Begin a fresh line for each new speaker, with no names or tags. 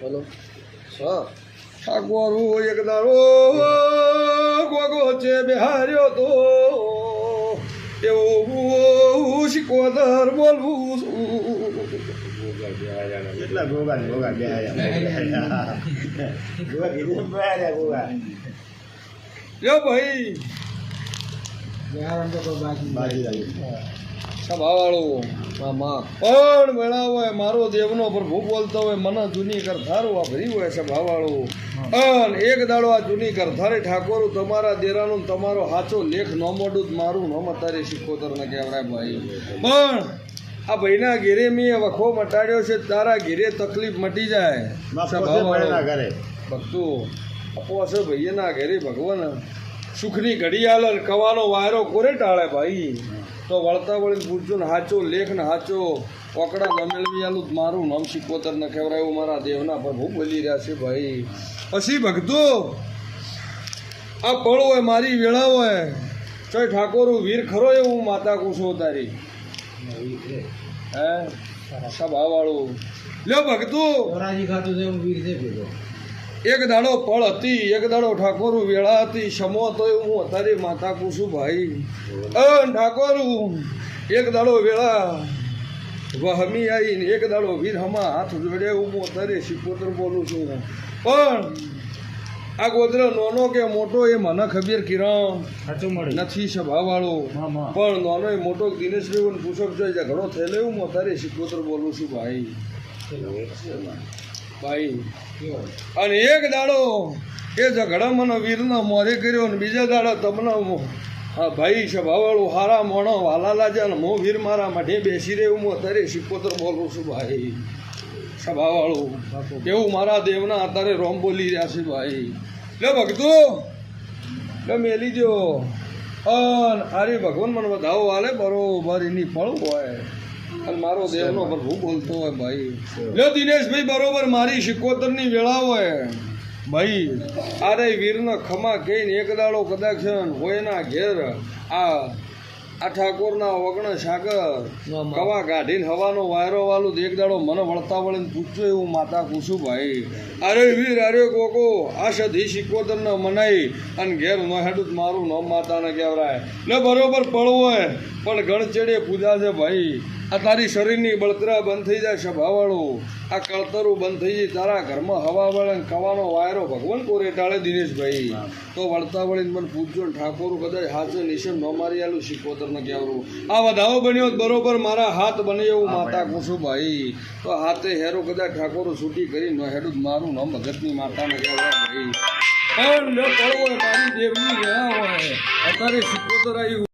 બોલો.
ઠાકોરું એક દાડો ગોગો છે બિહાર્યો તો. એવો શિકોદર બોલવું છું.
કેટલા ગોગા ગોગા બે આયા ગોગા કીધું બે આયા ગોગા.
લ્યો ભાઈ. પણ હોય મારો દેવનો પ્રભુ બોલતો હોય મને જૂની કરધારું આ ભરી હોય સભાવાળો અન એક દાડો આ જૂની કરધારે ઠાકોર તમારા દેરાનું ને તમારો હાચો લેખ ન મોડું જ મારું ન મતારે શીખોતર ને કહેવાય ભાઈ. પણ આ ભાઈના ઘેરે મેં વખો મટાડ્યો છે તારા ઘેરે તકલીફ મટી જાય. ભક્તો આપો હશે ભાઈના ઘેરે ભગવાન. સુખની ઘડી આલે કવાનો વાયરો કોરે ટાળે ભાઈ? તો વળતા વળી પૂછજો ને, હાચો લેખ ને હાચો ઓકડા ન મેળવી આલું મારું નામ શીખોતર ન કહેવાય એવું મારા દેવના પ્રભુ બોલી રહ્યા છે ભાઈ. પછી ભગતો આ પળ હોય, મારી વેળા હોય ચોય ઠાકોરું વીર ખરો એવું માતા કુશો તારી. હે? સભાવાળું લ્યો ભક્તો. એક દાડો પળ હતી એક દાડો ઠાકોરું વેળા હતી. સમો તો હું અત્યારે માતા પૂછું ભાઈ. ઠાકોરું એક દાડો વેળા. વહમી આવીને એક દાડો વીર હમા હાથ જોડે હું અત્યારે સિપોતર બોલું છું. પણ આ ગોદરો નોનો કે મોટો એ મને ખબર કિરણ
સાચું મળે
નથી સ્વભાવવાળો.
મામા.
પણ નોનો એ મોટો દિનેશભાઈ પૂછક જોઈ ઝઘડો થયેલો હું અત્યારે સિપોતર બોલું છું ભાઈ. ભાઈ અને એક દાડો એ ઝઘડા મને વીરના મોરે કર્યો ને બીજા દાડા તમને હા. ભાઈ સભાવાળું હારા મોણો વાલા લાજા ને મો વીર મારા માટે બેસી રહે હું અત્યારે શિકોતર બોલું છું, ભાઈ. સભાવાળું એવું મારા દેવના અત્યારે રોમ બોલી રહ્યા છે, ભાઈ. લે ભગતો લે મેલી જો અન આરે ભગવાન મને વધાવો હાલે, બરોબર, એની ફળ હોય. અને મારો દેવનો પ્રભુ બોલતો હોય ભાઈ. લે દિનેશભાઈ બરોબર મારી શિકોતરની વેળા હોય ભાઈ આરે વીરનો ખમા કહીને એક દાડો કદાચ છે ને હોય ના ઘેર આ આ ઠાકોરના વગણ સાગર કવા કાઢીને હવાનો વાયરો વાલું એક દાડો મને વળતા વળીને પૂછજો એવું માતા પૂછું ભાઈ. અરે વીર અરે કોકો આ સધી ને મનાઈ અને ઘેર મહેડું જ મારું ન માતાને કહેવરાય. ને બરોબર પડવું હોય પણ ગણચેડે પૂજા છે ભાઈ. આ તારી શરીરની બળતરા બંધ થઈ જાય સભાવાળું આ કળતરું બંધ થઈ જાય તારા ઘરમાં હવા વળે કવાનો વાયરો ભગવાન કોરે ટાળે દિનેશભાઈ. તો વળતા વળીને મને પૂછજો ને ઠાકોર કદાચ હાથે નિશમ ન મારી આલું શિકોતર ને કહેવરું આ વધાવો બન્યો બરોબર મારા હાથ બને એવું માતા કુસુભાઈ ભાઈ. તો હાથે હેરો કદાચ ઠાકોરો છૂટી કરી ન હેડું મારું ન ભગતની માતાને કહેવાય ભાઈ. પણ ન પડવો મારી દેવની રહ્યા હોય અત્યારે શિકોતર આવ્યું